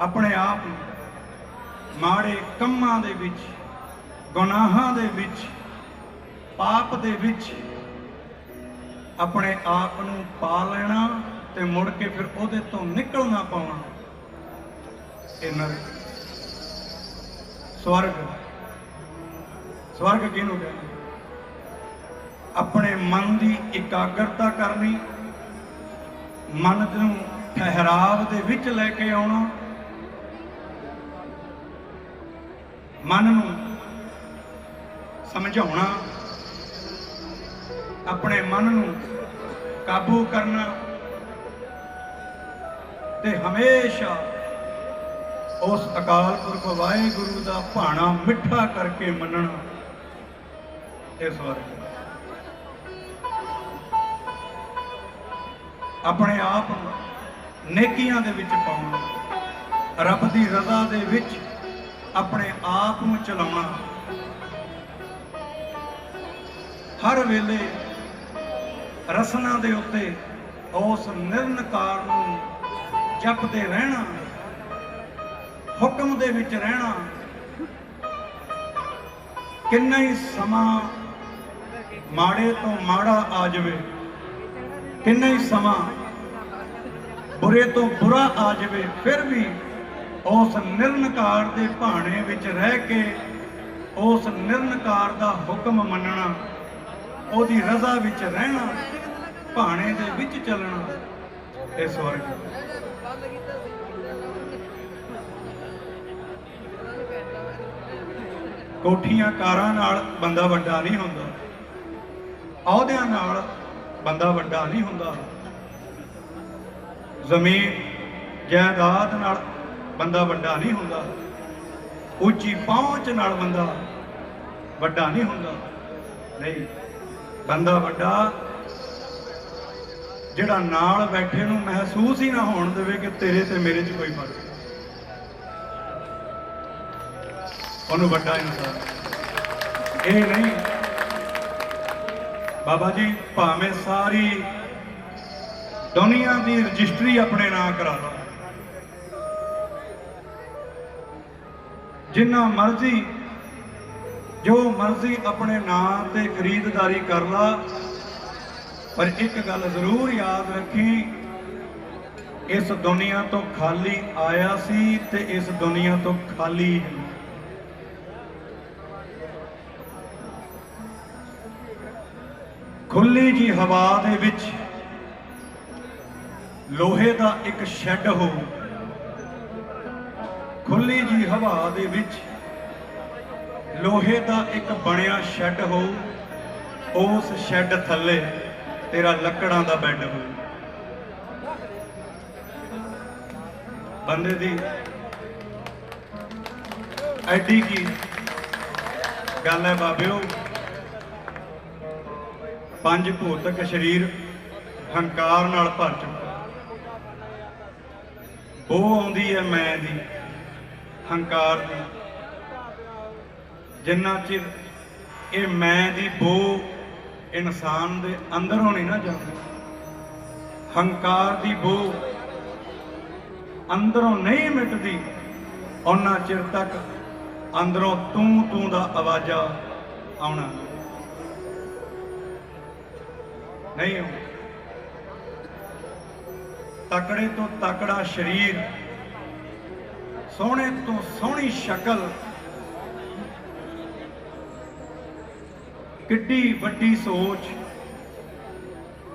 ਆਪਣੇ ਆਪ ਨੂੰ ਮਾੜੇ ਕੰਮਾਂ ਦੇ ਵਿੱਚ, ਗੁਨਾਹਾਂ ਦੇ ਵਿੱਚ, ਪਾਪ ਦੇ ਵਿੱਚ ਆਪਣੇ ਆਪ ਨੂੰ ਪਾ ਲੈਣਾ ਤੇ ਮੁੜ ਕੇ ਫਿਰ ਉਹਦੇ ਤੋਂ ਨਿਕਲਣਾ ਪਾਉਣਾ। ਇਹ ਨਰਕ ਸਵਰਗ। ਸਵਰਗ ਕਿਹਨੂੰ ਕਹਿੰਦੇ? ਆਪਣੇ ਮਨ ਦੀ ਇਕਾਗਰਤਾ ਕਰਨੀ, ਮਨ ਨੂੰ ਠਹਿਰਾਵ ਦੇ ਵਿੱਚ ਲੈ ਕੇ ਆਉਣਾ ਮਨ ਨੂੰ ਸਮਝਾਉਣਾ, ਆਪਣੇ ਮਨ ਨੂੰ ਕਾਬੂ ਕਰਨਾ ਤੇ ਹਮੇਸ਼ਾ ਉਸ ਅਕਾਲ ਪੁਰਖ ਵਾਹਿਗੁਰੂ ਦਾ ਭਾਣਾ ਮਿੱਠਾ ਕਰਕੇ ਮੰਨਣਾ ਇਸ ਵਾਰ ਆਪਣੇ ਆਪ ਨੂੰ ਨੇਕੀਆਂ ਦੇ ਵਿੱਚ ਪਾਉਣਾ, ਰੱਬ ਦੀ ਰਜ਼ਾ ਦੇ ਵਿੱਚ ਆਪਣੇ ਆਪ ਨੂੰ ਚਲਾਉਣਾ। ਹਰ ਵੇਲੇ ਰਸਨਾ ਦੇ ਉੱਤੇ ਉਸ ਨਿਰਨਕਾਰ ਨੂੰ ਜਪਦੇ ਰਹਿਣਾ, ਹੁਕਮ ਦੇ ਵਿੱਚ ਰਹਿਣਾ, ਕਿੰਨਾ ਹੀ ਸਮਾਂ ਮਾੜੇ ਤੋਂ ਮਾੜਾ ਆ ਜਾਵੇ, ਕਿੰਨਾ ਹੀ ਸਮਾਂ ਬੁਰੇ ਤੋਂ ਬੁਰਾ ਆ ਜਾਵੇ, ਫਿਰ ਵੀ ਉਸ ਨਿਰਨਕਾਰ ਦੇ ਭਾਣੇ ਵਿੱਚ ਰਹਿ ਕੇ ਉਸ ਨਿਰਨਕਾਰ ਦਾ ਹੁਕਮ ਮੰਨਣਾ, ਉਹਦੀ ਰਜ਼ਾ ਵਿੱਚ ਰਹਿਣਾ, ਭਾਣੇ ਦੇ ਵਿੱਚ ਚੱਲਣਾ, ਇਹ ਸਵਰਗ ਕੋਠੀਆਂ ਕਾਰਾਂ ਨਾਲ ਬੰਦਾ ਵੱਡਾ ਨਹੀਂ ਹੁੰਦਾ। ਅਹੁਦਿਆਂ ਨਾਲ ਬੰਦਾ ਵੱਡਾ ਨਹੀਂ ਹੁੰਦਾ। ਜ਼ਮੀਨ, ਜਾਇਦਾਦ ਨਾਲ ਬੰਦਾ ਵੱਡਾ ਨਹੀਂ ਹੁੰਦਾ। ਉੱਚੀ ਪਹੁੰਚ ਨਾਲ ਬੰਦਾ ਵੱਡਾ ਨਹੀਂ ਹੁੰਦਾ। ਨਹੀਂ, ਬੰਦਾ ਵੱਡਾ ਜਿਹੜਾ ਨਾਲ ਬੈਠੇ ਨੂੰ ਮਹਿਸੂਸ ਹੀ ਨਾ ਹੋਣ ਦੇਵੇ ਕਿ ਤੇਰੇ ਤੇ ਮੇਰੇ 'ਚ ਕੋਈ ਫ਼ਰਕ ਉਹਨੂੰ ਵੱਡਾ ਇਨਸਾਨ ਇਹ ਨਹੀਂ। ਬਾਬਾ ਜੀ, ਭਾਵੇਂ ਸਾਰੀ ਦੁਨੀਆ ਦੀ ਰਜਿਸਟਰੀ ਆਪਣੇ ਨਾਂ ਕਰਾ ਲਓ। ਜਿੰਨਾ ਮਰਜ਼ੀ, ਜੋ ਮਰਜ਼ੀ ਆਪਣੇ ਨਾਂ ਤੇ ਖਰੀਦਦਾਰੀ ਕਰ ਲਾ, ਪਰ ਇੱਕ ਗੱਲ ਜ਼ਰੂਰ ਯਾਦ ਰੱਖੀ, ਇਸ ਦੁਨੀਆ ਤੋਂ ਖਾਲੀ ਆਇਆ ਸੀ ਤੇ ਇਸ ਦੁਨੀਆ ਤੋਂ ਖਾਲੀ ਖੁੱਲੀ ਜੀ ਹਵਾ ਦੇ ਵਿੱਚ ਲੋਹੇ ਦਾ ਇੱਕ ਸ਼ੈੱਡ ਹੋ ਖੁੱਲੀ ਜੀ ਹਵਾ ਦੇ ਵਿੱਚ ਲੋਹੇ ਦਾ ਇੱਕ ਬਣਿਆ ਸ਼ੈੱਡ ਹੋ, ਉਸ ਸ਼ੈੱਡ ਥੱਲੇ ਤੇਰਾ ਲੱਕੜਾਂ ਦਾ ਬੈੱਡ ਹੋ। ਬੰਦੇ ਦੀ ਐਡੀ ਕੀ ਗੱਲ ਹੈ ਬਾਬਿਓ? ਪੰਜ ਭੂਤਕ ਸਰੀਰ ਹੰਕਾਰ ਨਾਲ ਭਰ ਚੁੱਕਾ। ਉਹ ਆਉਂਦੀ ਹੈ ਮੈਂ ਦੀ। ਹੰਕਾਰ ਦੀ ਜਿੰਨਾ ਚਿਰ ਇਹ ਮੈਂ ਦੀ ਬੋ ਇਨਸਾਨ ਦੇ ਅੰਦਰੋਂ ਨਹੀਂ ਨਾ ਜਾਂਦੀ ਹੰਕਾਰ ਦੀ ਬੋ ਅੰਦਰੋਂ ਨਹੀਂ ਮਿਟਦੀ ਉਹਨਾਂ ਚਿਰ ਤੱਕ ਅੰਦਰੋਂ ਤੂੰ ਤੂੰ ਦਾ ਆਵਾਜ਼ਾ ਆਉਣਾ। ਨਹੀਂ ਤਕੜੇ ਤੋਂ ਤਕੜਾ ਸਰੀਰ ਸੋਹਣੇ ਤੋਂ ਸੋਹਣੀ ਸ਼ਕਲ। ਕਿੱਡੀ ਵੱਡੀ ਸੋਚ,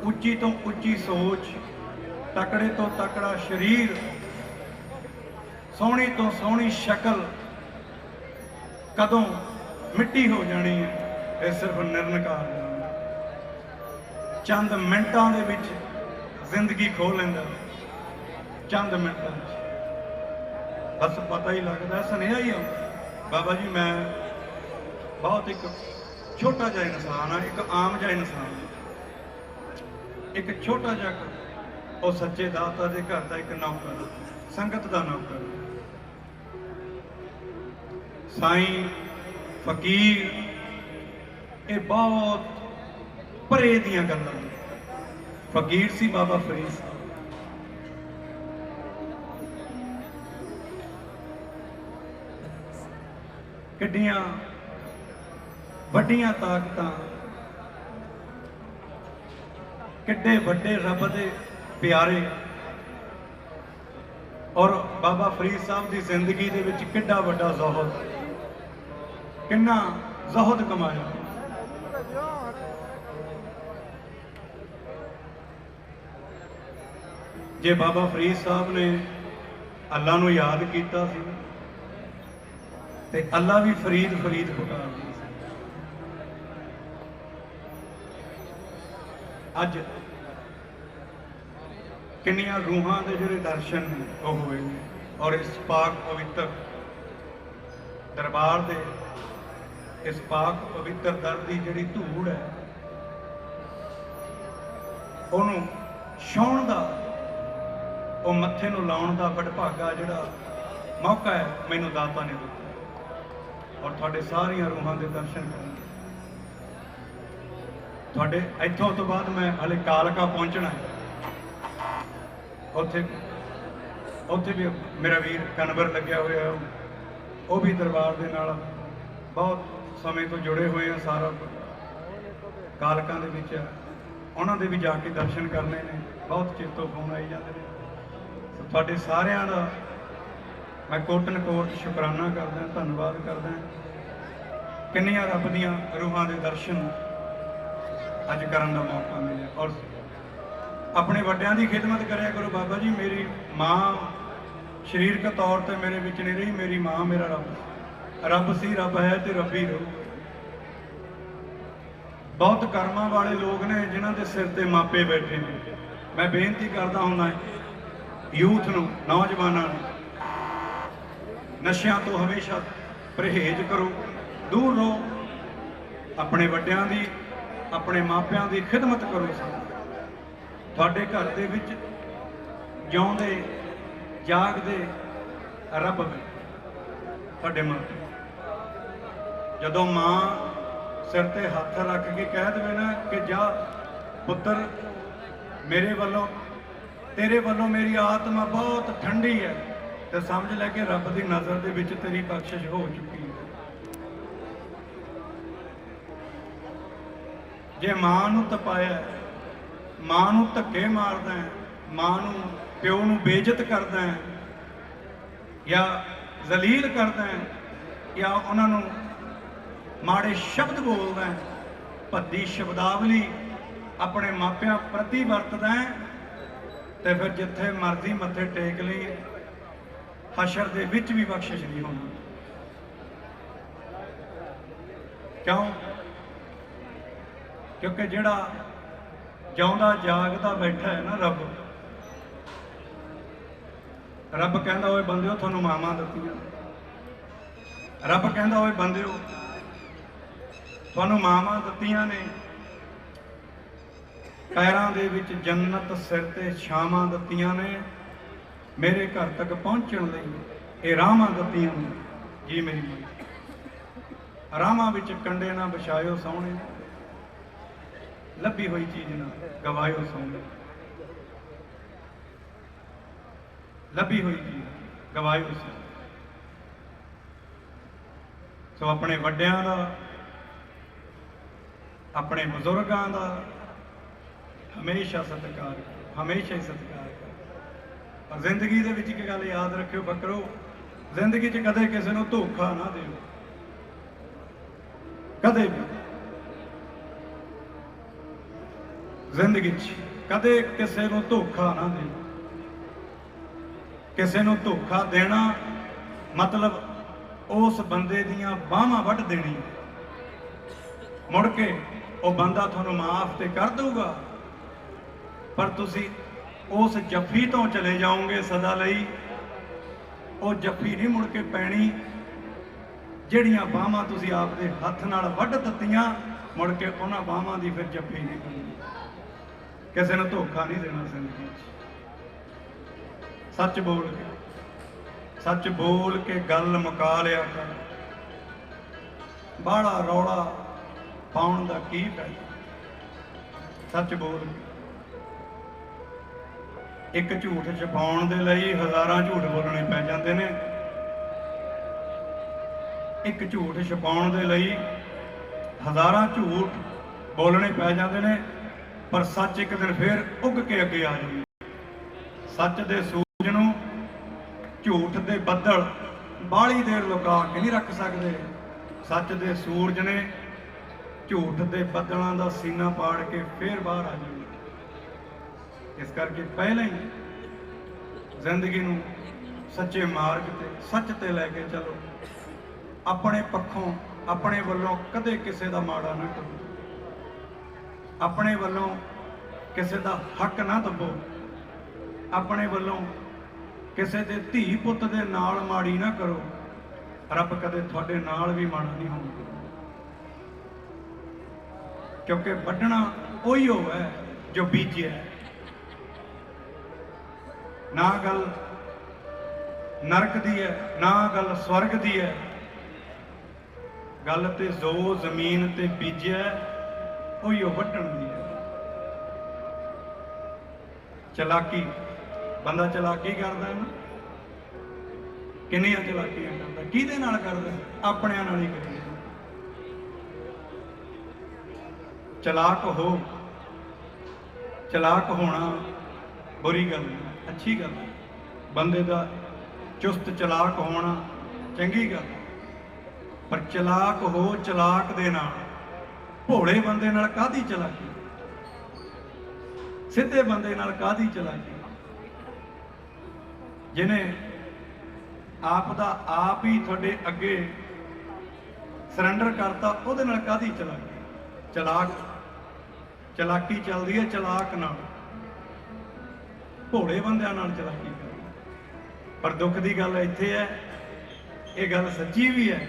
ਉੱਚੀ ਤੋਂ ਉੱਚੀ ਸੋਚ, ਤਕੜੇ ਤੋਂ ਤਕੜਾ ਸਰੀਰ, ਸੋਹਣੀ ਤੋਂ ਸੋਹਣੀ ਸ਼ਕਲ ਕਦੋਂ ਮਿੱਟੀ ਹੋ ਜਾਣੀ ਹੈ? ਇਹ ਸਿਰਫ ਨਿਰਨਕਾਰ ਚੰਦ ਮਿੰਟਾਂ ਦੇ ਵਿੱਚ ਜ਼ਿੰਦਗੀ ਖੋ ਲੈਂਦਾ। ਚੰਦ ਮਿੰਟਾਂ 'ਚ ਬਸ ਪਤਾ ਹੀ ਲੱਗਦਾ, ਸੁਨੇਹਾ ਹੀ ਆਉਂਦਾ। ਬਾਬਾ ਜੀ, ਮੈਂ ਬਹੁਤ ਇੱਕ ਛੋਟਾ ਜਿਹਾ ਇਨਸਾਨ ਆ ਇੱਕ ਆਮ ਜਿਹਾ ਇਨਸਾਨ ਇੱਕ ਛੋਟਾ ਜਿਹਾ ਘਰ। ਉਹ ਸੱਚੇ ਦਾਤਾ ਦੇ ਘਰ ਦਾ ਇੱਕ ਨੌਕਰ ਸੰਗਤ ਦਾ ਨੌਕਰ ਸਾਈਂ, ਫਕੀਰ, ਇਹ ਬਹੁਤ ਪਰੇ ਦੀਆਂ ਗੱਲਾਂ ਫਕੀਰ ਸੀ ਬਾਬਾ ਫਰੀਦ। ਕਿੱਡੀਆਂ ਵੱਡੀਆਂ ਤਾਕਤਾਂ। ਕਿੱਡੇ ਵੱਡੇ ਰੱਬ ਦੇ ਪਿਆਰੇ। ਔਰ ਬਾਬਾ ਫਰੀਦ ਸਾਹਿਬ ਦੀ ਜ਼ਿੰਦਗੀ ਦੇ ਵਿੱਚ ਕਿੱਡਾ ਵੱਡਾ ਜ਼ਹਦ ਕਿੰਨਾ ਜ਼ਹਦ ਕਮਾਇਆ। ਜੇ ਬਾਬਾ ਫਰੀਦ ਸਾਹਿਬ ਨੇ ਅੱਲਾ ਨੂੰ ਯਾਦ ਕੀਤਾ ਸੀ ਤੇ ਅੱਲਾ ਵੀ ਫਰੀਦ ਫਰੀਦ ਪੁਕਾਰਦਾ ਸੀ ਅੱਜ ਕਿੰਨੀਆਂ ਰੂਹਾਂ ਦੇ ਜਿਹੜੇ ਦਰਸ਼ਨ ਨੇ ਉਹ ਹੋਏ ਨੇ ਔਰ ਇਸ ਪਾਕ ਪਵਿੱਤਰ ਦਰਬਾਰ ਦੇ ਇਸ ਪਾਕ ਪਵਿੱਤਰ ਦਰ ਦੀ ਜਿਹੜੀ ਧੂੜ ਹੈ, ਉਹਨੂੰ ਛਾਉਣ ਦਾ, ਉਹ ਮੱਥੇ ਨੂੰ ਲਾਉਣ ਦਾ ਵਡਭਾਗਾ ਜਿਹੜਾ ਮੌਕਾ ਹੈ, ਮੈਨੂੰ ਦਾਤਾ ਨੇ ਦਿੱਤਾ। ਔਰ ਤੁਹਾਡੇ ਸਾਰੀਆਂ ਰੂਹਾਂ ਦੇ ਦਰਸ਼ਨ ਕਰਨ ਤੁਹਾਡੇ ਇੱਥੋਂ ਤੋਂ ਬਾਅਦ ਮੈਂ ਹਲੇ ਕਾਲਕਾ ਪਹੁੰਚਣਾ ਹੈ। ਉੱਥੇ ਉੱਥੇ ਵੀ ਮੇਰਾ ਵੀਰ ਕਨਵਰ ਲੱਗਿਆ ਹੋਇਆ ਹੈ। ਉਹ ਵੀ ਦਰਬਾਰ ਦੇ ਨਾਲ ਬਹੁਤ ਸਮੇਂ ਤੋਂ ਜੁੜੇ ਹੋਏ ਆ ਸਾਰਾ। ਕਾਲਕਾਂ ਦੇ ਵਿੱਚ ਉਹਨਾਂ ਦੇ ਵੀ ਜਾ ਕੇ ਦਰਸ਼ਨ ਕਰਨੇ ਨੇ। ਬਹੁਤ ਚਿਰ ਤੋਂ ਫੋਨ ਆਈ ਜਾਂਦੇ ਨੇ। ਤੁਹਾਡੇ ਸਾਰਿਆਂ ਦਾ ਮੈਂ ਕੋਟਨ ਕੋਟ ਸ਼ੁਕਰਾਨਾ ਕਰਦਾ, ਧੰਨਵਾਦ ਕਰਦਾ। ਕਿੰਨੀਆਂ ਰੱਬ ਦੀਆਂ ਰੂਹਾਂ ਦੇ ਦਰਸ਼ਨ ਅੱਜ ਕਰਨ ਦਾ ਮੌਕਾ ਮਿਲਿਆ। ਔਰ ਆਪਣੇ ਵੱਡਿਆਂ ਦੀ ਖਿਦਮਤ ਕਰਿਆ ਕਰੋ ਬਾਬਾ ਜੀ, ਮੇਰੀ ਮਾਂ ਸਰੀਰਕ ਤੌਰ ਤੇ ਮੇਰੇ ਵਿੱਚ ਨਹੀਂ ਰਹੀ, ਮੇਰੀ ਮਾਂ ਮੇਰਾ ਰੱਬ ਰੱਬ ਸੀ, ਰੱਬ ਹੈ ਤੇ ਰੱਬੀ ਰਹੂ। ਬਹੁਤ ਕਰਮਾਂ ਵਾਲੇ ਲੋਕ ਨੇ ਜਿਨ੍ਹਾਂ ਦੇ ਸਿਰ ਤੇ ਮਾਪੇ ਬੈਠੇ ਨੇ। ਮੈਂ ਬੇਨਤੀ ਕਰਦਾ ਹੁੰਦਾ, ਯੂਥ ਨੂੰ, ਨੌਜਵਾਨਾਂ ਨੂੰ ਨਸ਼ਿਆਂ ਤੋਂ ਹਮੇਸ਼ਾ ਪਰਹੇਜ਼ ਕਰੋ, ਦੂਰ ਰਹੋ। ਆਪਣੇ ਵੱਡਿਆਂ ਦੀ, ਆਪਣੇ ਮਾਪਿਆਂ ਦੀ ਖਿਦਮਤ ਕਰੋ ਤੁਹਾਡੇ ਘਰ ਦੇ ਵਿੱਚ ਜਿਉਂਦੇ, ਜਾਗਦੇ ਰੱਬ ਨੇ ਤੁਹਾਡੇ ਮਾਪੇ ਜਦੋਂ ਮਾਂ ਸਿਰ ਤੇ ਹੱਥ ਰੱਖ ਕੇ ਕਹਿ ਦੇਵੇ ਨਾ ਕਿ ਜਾ ਪੁੱਤਰ, ਮੇਰੇ ਵੱਲੋਂ, ਤੇਰੇ ਵੱਲੋਂ ਮੇਰੀ ਆਤਮਾ ਬਹੁਤ ਠੰਡੀ ਹੈ। ਤੇ ਸਮਝ ਲੈ ਕਿ ਰੱਬ ਦੀ ਨਜ਼ਰ ਦੇ ਵਿੱਚ ਤੇਰੀ ਬਖਸ਼ਿਸ਼ ਹੋ ਚੁੱਕੀ ਹੈ। ਜੇ ਮਾਂ ਨੂੰ ਤਪਾਇਆ ਮਾਂ ਨੂੰ ਧੱਕੇ ਮਾਰਦਾ ਹੈ, ਮਾਂ ਨੂੰ, ਪਿਓ ਨੂੰ ਬੇਇੱਜ਼ਤ ਕਰਦਾ ਹੈ, ਜਾਂ ਜ਼ਲੀਲ ਕਰਦਾ ਹੈ, ਜਾਂ ਉਹਨਾਂ ਨੂੰ ਮਾੜੇ ਸ਼ਬਦ ਬੋਲਦਾ ਹੈ, ਭੱਦੀ ਸ਼ਬਦਾਵਲੀ ਆਪਣੇ ਮਾਪਿਆਂ ਪ੍ਰਤੀ ਵਰਤਦਾ ਹੈ, ਤੇ ਫਿਰ ਜਿੱਥੇ ਮਰਜ਼ੀ ਮੱਥੇ ਟੇਕ ਲਈ ਹਸ਼ਰ ਦੇ ਵਿੱਚ ਵੀ ਬਖਸ਼ਿਸ਼ ਨਹੀਂ ਹੋਣੀ। ਕਿਉਂ? ਕਿਉਂਕਿ ਜਿਹੜਾ ਜਿਉਂਦਾ, ਜਾਗਦਾ ਬੈਠਾ ਹੈ ਨਾ ਰੱਬ ਰੱਬ ਕਹਿੰਦਾ ਓਏ ਬੰਦਿਓ, ਤੁਹਾਨੂੰ ਮਾਵਾਂ ਦਿੱਤੀਆਂ। ਰੱਬ ਕਹਿੰਦਾ ਓਏ ਬੰਦਿਓ, ਤੁਹਾਨੂੰ ਮਾਵਾਂ ਦਿੱਤੀਆਂ ਨੇ। ਪੈਰਾਂ ਦੇ ਵਿੱਚ ਜੰਨਤ, ਸਿਰ ਤੇ ਛਾਵਾਂ ਦਿੱਤੀਆਂ ਨੇ। ਮੇਰੇ ਘਰ ਤੱਕ ਪਹੁੰਚਣ ਲਈ ਇਹ ਰਾਹਾਂ ਦਿੱਤੀਆਂ ਨੇ। ਜੀ ਮੇਰੀ ਮਾਂ। ਰਾਹਾਂ ਵਿੱਚ ਕੰਡੇ ਨਾ ਵਿਛਾਇਓ ਸੋਹਣੇ। ਲੱਭੀ ਹੋਈ ਚੀਜ਼ ਨਾ ਗਵਾਇਓ ਸੋਹਣੇ। ਲੱਭੀ ਹੋਈ ਚੀਜ਼ ਗਵਾਇਓ ਸੋਹਣੇ। ਸੋ ਆਪਣੇ ਵੱਡਿਆਂ ਦਾ, ਆਪਣੇ ਬਜ਼ੁਰਗਾਂ ਦਾ ਹਮੇਸ਼ਾ ਸਤਿਕਾਰ ਹਮੇਸ਼ਾ ਹੀ ਸਤਿਕਾਰ ਜ਼ਿੰਦਗੀ ਦੇ ਵਿੱਚ ਇੱਕ ਗੱਲ ਯਾਦ ਰੱਖਿਓ, ਬੱਕਰੋ। ਜ਼ਿੰਦਗੀ 'ਚ ਕਦੇ ਕਿਸੇ ਨੂੰ ਧੋਖਾ ਨਾ ਦਿਓ। ਕਦੇ ਵੀ। ਜ਼ਿੰਦਗੀ 'ਚ ਕਦੇ ਕਿਸੇ ਨੂੰ ਧੋਖਾ ਨਾ ਦਿਓ। ਕਿਸੇ ਨੂੰ ਧੋਖਾ ਦੇਣਾ ਮਤਲਬ ਉਸ ਬੰਦੇ ਦੀਆਂ ਬਾਹਾਂ ਵੱਢ ਦੇਣੀ। ਮੁੜ ਕੇ ਉਹ ਬੰਦਾ ਤੁਹਾਨੂੰ ਮਾਫ ਤੇ ਕਰ ਦਊਗਾ। ਪਰ ਤੁਸੀਂ ਉਸ ਜੱਫੀ ਤੋਂ ਚਲੇ ਜਾਓਗੇ ਸਦਾ ਲਈ। ਉਹ ਜੱਫੀ ਨਹੀਂ ਮੁੜ ਕੇ ਪੈਣੀ। ਜਿਹੜੀਆਂ ਬਾਹਾਂ ਤੁਸੀਂ ਆਪਦੇ ਹੱਥ ਨਾਲ ਵੱਢ ਦਿੱਤੀਆਂ, ਮੁੜ ਕੇ ਉਹਨਾਂ ਬਾਹਾਂ ਦੀ ਫਿਰ ਜੱਫੀ ਨਹੀਂ ਪੈਣੀ ਕਿਸੇ ਨੂੰ ਧੋਖਾ ਨਹੀਂ ਦੇਣਾ ਜ਼ਿੰਦਗੀ 'ਚ। ਸੱਚ ਬੋਲ ਕੇ, ਸੱਚ ਬੋਲ ਕੇ ਗੱਲ ਮੁਕਾ ਲਿਆ ਕਰ। ਬਾਹਲਾ ਰੌਲਾ ਪਾਉਣ ਦਾ ਕੀ ਫਾਇਦਾ? ਸੱਚ ਬੋਲ ਕੇ। ਇੱਕ ਝੂਠ ਛਪਾਉਣ ਦੇ ਲਈ ਹਜ਼ਾਰਾਂ ਝੂਠ ਬੋਲਣੇ ਪੈ ਜਾਂਦੇ ਨੇ। ਇੱਕ ਝੂਠ ਛਪਾਉਣ ਦੇ ਲਈ ਹਜ਼ਾਰਾਂ ਝੂਠ ਬੋਲਣੇ ਪੈ ਜਾਂਦੇ ਨੇ, ਪਰ ਸੱਚ ਇੱਕ ਦਿਨ ਫੇਰ ਉੱਗ ਕੇ ਅੱਗੇ ਆ ਜਾਂਦਾ ਸੱਚ ਦੇ ਸੂਰਜ ਨੂੰ ਝੂਠ ਦੇ ਬੱਦਲ ਬਾਹਲੀ ਦੇਰ ਲੁਕਾ ਕੇ ਨਹੀਂ ਰੱਖ ਸਕਦੇ। ਸੱਚ ਦੇ ਸੂਰਜ ਨੇ ਝੂਠ ਦੇ ਬੱਦਲਾਂ ਦਾ ਸੀਨਾ ਪਾੜ ਕੇ ਫੇਰ ਬਾਹਰ ਆ ਜਾਣਾ ਇਸ ਕਰਕੇ ਪਹਿਲਾਂ ਹੀ ਜ਼ਿੰਦਗੀ ਨੂੰ ਸੱਚੇ ਮਾਰਗ ਤੇ, ਸੱਚ ਤੇ ਲੈ ਕੇ ਚੱਲੋ। ਆਪਣੇ ਪੱਖੋਂ, ਆਪਣੇ ਵੱਲੋਂ ਕਦੇ ਕਿਸੇ ਦਾ ਮਾੜਾ ਨਾ ਕਰੋ ਆਪਣੇ ਵੱਲੋਂ ਕਿਸੇ ਦਾ ਹੱਕ ਨਾ ਦੱਬੋ। ਆਪਣੇ ਵੱਲੋਂ ਕਿਸੇ ਦੇ ਧੀ ਪੁੱਤ ਦੇ ਨਾਲ ਮਾੜੀ ਨਾ ਕਰੋ। ਰੱਬ ਕਦੇ ਤੁਹਾਡੇ ਨਾਲ ਵੀ ਮਾੜਾ ਨਹੀਂ ਹੋਊਗਾ। ਕਿਉਂਕਿ ਵੱਢਣਾ ਉਹੀ ਹੋਵੇ ਜੋ ਬੀਜਿਆ ਨਾ ਗੱਲ ਨਰਕ ਦੀ ਹੈ, ਨਾ ਗੱਲ ਸਵਰਗ ਦੀ ਹੈ। ਗੱਲ ਤੇ ਜੋ ਜ਼ਮੀਨ ਤੇ ਬੀਜਿਆ, ਉਹੀ ਉਹ ਵੱਢਣ ਦੀ ਹੈ। ਚਲਾਕੀ, ਬੰਦਾ ਚਲਾਕੀ ਕਰਦਾ ਹੈ ਨਾ? ਕਿੰਨੀਆਂ ਚਲਾਕੀਆਂ ਕਰਦਾ? ਕਿਹਦੇ ਨਾਲ ਕਰਦਾ ਆਪਣਿਆਂ ਨਾਲ ਹੀ ਕਰਦਾ ਚਲਾਕ ਹੋ, ਚਲਾਕ ਹੋਣਾ ਬੁਰੀ ਗੱਲ ਨਹੀਂ ਅੱਛੀ ਗੱਲ ਹੈ। ਬੰਦੇ ਦਾ ਚੁਸਤ ਚਲਾਕ ਹੋਣਾ ਚੰਗੀ ਗੱਲ ਪਰ ਚਲਾਕ ਹੋ ਚਲਾਕ ਦੇ ਨਾਲ ਭੋਲੇ ਬੰਦੇ ਨਾਲ ਕਾਦੀ ਚਲਾਕੀ? ਸਿੱਧੇ ਬੰਦੇ ਨਾਲ ਕਾਦੀ ਚਲਾਕੀ? ਜਿਨੇ ਆਪ ਦਾ ਆਪ ਹੀ ਤੁਹਾਡੇ ਅੱਗੇ ਸਰੈਂਡਰ ਕਰਤਾ, ਉਹਦੇ ਨਾਲ ਕਾਦੀ ਚਲਾਕੀ? ਚਲਾਕ, ਚਲਾਕੀ ਚੱਲਦੀ ਹੈ ਚਲਾਕ ਨਾਲ। ਭੋਲੇ ਬੰਦਿਆਂ ਨਾਲ ਚਲਾਕੀ ਪਰ ਦੁੱਖ ਦੀ ਗੱਲ ਇੱਥੇ ਹੈ, ਇਹ ਗੱਲ ਸੱਚੀ ਵੀ ਹੈ।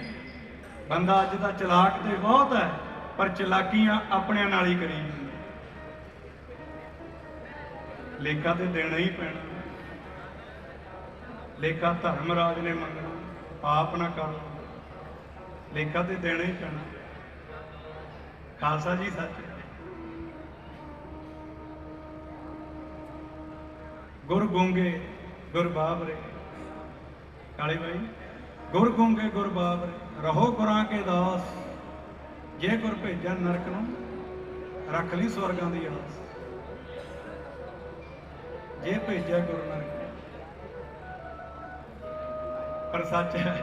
ਬੰਦਾ ਅੱਜ ਦਾ ਚਲਾਕ ਤੇ ਬਹੁਤ ਹੈ, ਪਰ ਚਲਾਕੀਆਂ ਆਪਣਿਆਂ ਨਾਲ ਹੀ ਕਰੀ ਜਾਂਦਾ ਲੇਖਾ ਤੇ ਦੇਣਾ ਹੀ ਪੈਣਾ। ਲੇਖਾ ਧਰਮਰਾਜ ਨੇ ਮੰਗਣਾ, ਪਾਪ ਨਾ ਕਰਨਾ ਲੇਖਾ ਤੇ ਦੇਣਾ ਹੀ ਪੈਣਾ। ਖਾਲਸਾ ਜੀ ਸੱਚ ਹੈ ਗੁਰ ਗੂੰਗੇ ਗੁਰ ਬਾਬਰੇ। ਕਾਲੇ ਭਾਈ ਗੁਰ ਗੂੰਗੇ ਗੁਰ ਬਾਬਰੇ, ਰਹੋ ਗੁਰਾਂ ਕੇ ਦਾਸ। ਜੇ ਗੁਰ ਭੇਜਣ ਨਰਕ ਨੂੰ, ਰੱਖ ਲਈ ਸਵਰਗਾਂ ਦੀ ਆਸ। ਜੇ ਭੇਜਿਆ ਗੁਰੂ ਨਰਕ ਪਰ ਸੱਚ ਹੈ,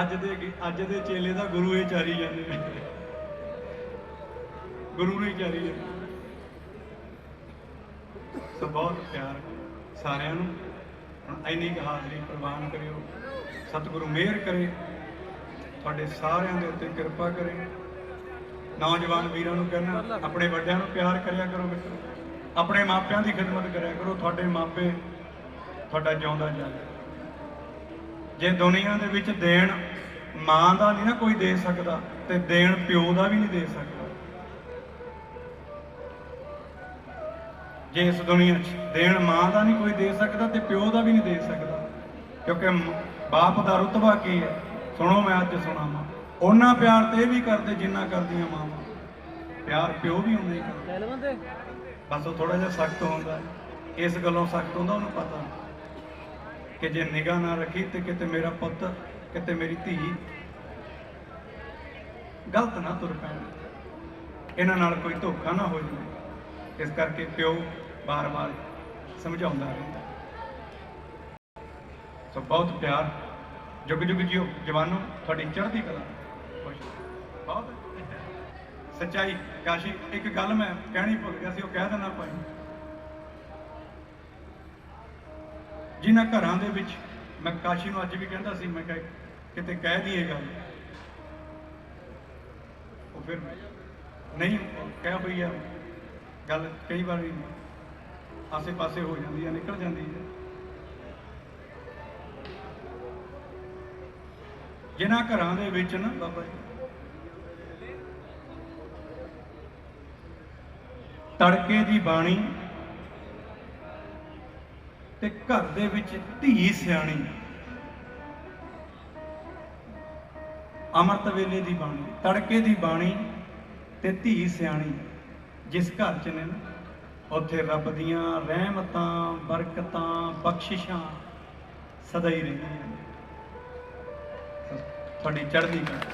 ਅੱਜ ਦੇ ਅੱਜ ਦੇ ਚੇਲੇ ਦਾ ਗੁਰੂ ਹੀ ਚਾਰੀ ਜਾਂਦੇ ਗੁਰੂ ਨੂੰ ਚਾਰੀ ਜਾਂਦੇ ਸੋ ਬਹੁਤ ਪਿਆਰ। ਸਾਰਿਆਂ ਨੂੰ। ਹੁਣ ਇੰਨੀ ਕੁ ਹਾਜ਼ਰੀ ਪ੍ਰਵਾਨ ਕਰਿਓ, ਸਤਿਗੁਰੂ ਮਿਹਰ ਕਰੇ, ਤੁਹਾਡੇ ਸਾਰਿਆਂ ਦੇ ਉੱਤੇ ਕਿਰਪਾ ਕਰੇ। ਨੌਜਵਾਨ ਵੀਰਾਂ ਨੂੰ ਕਹਿਣਾ ਆਪਣੇ ਵੱਡਿਆਂ ਨੂੰ ਪਿਆਰ ਕਰਿਆ ਕਰੋ ਮਿੱਤਰੋ ਆਪਣੇ ਮਾਪਿਆਂ ਦੀ ਖਿਦਮਤ ਕਰਿਆ ਕਰੋ, ਤੁਹਾਡੇ ਮਾਪੇ ਤੁਹਾਡਾ ਜਿਉਂਦਾ ਜਾਵੇ। ਜੇ ਦੁਨੀਆ ਦੇ ਵਿੱਚ ਦੇਣ ਮਾਂ ਦਾ ਨਹੀਂ ਨਾ ਕੋਈ ਦੇ ਸਕਦਾ, ਤੇ ਦੇਣ ਪਿਓ ਦਾ ਵੀ ਨਹੀਂ ਦੇ ਸਕਦਾ। ਜੇ ਇਸ ਦੁਨੀਆ 'ਚ ਦੇਣ ਮਾਂ ਦਾ ਨਹੀਂ ਕੋਈ ਦੇ ਸਕਦਾ ਤੇ ਪਿਓ ਦਾ ਵੀ ਨਹੀਂ ਦੇ ਸਕਦਾ ਕਿਉਂਕਿ ਮ- ਬਾਪ ਦਾ ਰੁਤਬਾ ਕੀ ਹੈ? ਸੁਣੋ ਮੈਂ ਅੱਜ ਸੁਣਾਵਾਂ। ਉਹਨਾਂ ਪਿਆਰ ਤੇ ਇਹ ਵੀ ਕਰਦੇ ਜਿੰਨਾ ਕਰਦੀਆਂ ਮਾਵਾਂ। ਪਿਆਰ ਪਿਓ ਵੀ ਹੁੰਦਾ ਹੀ ਕਰਦਾ। ਬਸ ਉਹ ਥੋੜਾ ਜਿਹਾ ਸਖਤ ਹੁੰਦਾ। ਇਸ ਗੱਲੋਂ ਸਖਤ ਹੁੰਦਾ ਉਹਨੂੰ ਪਤਾ। ਕਿ ਜੇ ਨਿਗਾਹ ਨਾ ਰੱਖੀ ਤੇ ਕਿਤੇ ਮੇਰਾ ਪੁੱਤ ਕਿਤੇ ਮੇਰੀ ਧੀ ਗਲਤ ਨਾ ਤੁਰ ਪੈਣ। ਇਹਨਾਂ ਨਾਲ ਕੋਈ ਧੋਖਾ ਨਾ ਹੋ ਜਾਵੇ। ਇਸ ਕਰਕੇ ਪਿਓ ਬਾਰ-ਬਾਰ ਸਮਝਾਉਂਦਾ ਰਹਿੰਦਾ। ਸੋ ਬਹੁਤ ਪਿਆਰ। ਜੁਗ ਜੁਗ ਜਿਓ ਜਵਾਨੋ, ਤੁਹਾਡੀ ਚੜ੍ਹਦੀ ਕਲਾ। ਬਹੁਤ ਸੱਚਾਈ। ਕਾਸ਼ੀ, ਇੱਕ ਗੱਲ ਮੈਂ ਕਹਿਣੀ ਭੁੱਲ ਗਿਆ ਸੀ, ਉਹ ਕਹਿ ਦੇਣਾ ਭਾਈ। ਜਿਨ੍ਹਾਂ ਘਰਾਂ ਦੇ ਵਿੱਚ ਮੈਂ ਕਾਸ਼ੀ ਨੂੰ ਅੱਜ ਵੀ ਕਹਿੰਦਾ ਸੀ, ਮੈਂ ਕਿਹਾ ਕਿਤੇ ਕਹਿ ਦਈਏ ਗੱਲ। ਉਹ ਫਿਰ ਨਹੀਂ ਕਹਿ ਹੋਈ ਆ। ਗੱਲ ਕਈ ਵਾਰ ਆਸੇ ਆਸੇ ਪਾਸੇ ਹੋ ਜਾਂਦੀ ਹੈ, ਨਿਕਲ ਜਾਂਦੀ ਹੈ। ਜਿਨ੍ਹਾਂ ਘਰਾਂ ਦੇ ਵਿੱਚ ਨਾ ਬਾਬਾ ਜੀ, ਤੜਕੇ ਦੀ ਬਾਣੀ ਤੇ ਘਰ ਦੇ ਵਿੱਚ ਧੀ ਸਿਆਣੀ, ਅੰਮ੍ਰਿਤ ਵੇਲੇ ਦੀ ਬਾਣੀ, ਤੜਕੇ ਦੀ ਬਾਣੀ ਤੇ ਧੀ ਸਿਆਣੀ, ਜਿਸ ਘਰ ਚ ਨੇ ਨਾ ਉੱਥੇ ਰੱਬ ਦੀਆਂ ਰਹਿਮਤਾਂ ਬਰਕਤਾਂ ਬਖਸ਼ਿਸ਼ਾਂ ਸਦਾ ਹੀ ਰਹਿੰਦੀਆਂ ਤੁਹਾਡੀ ਚੜ੍ਹਦੀ ਕਲਾ।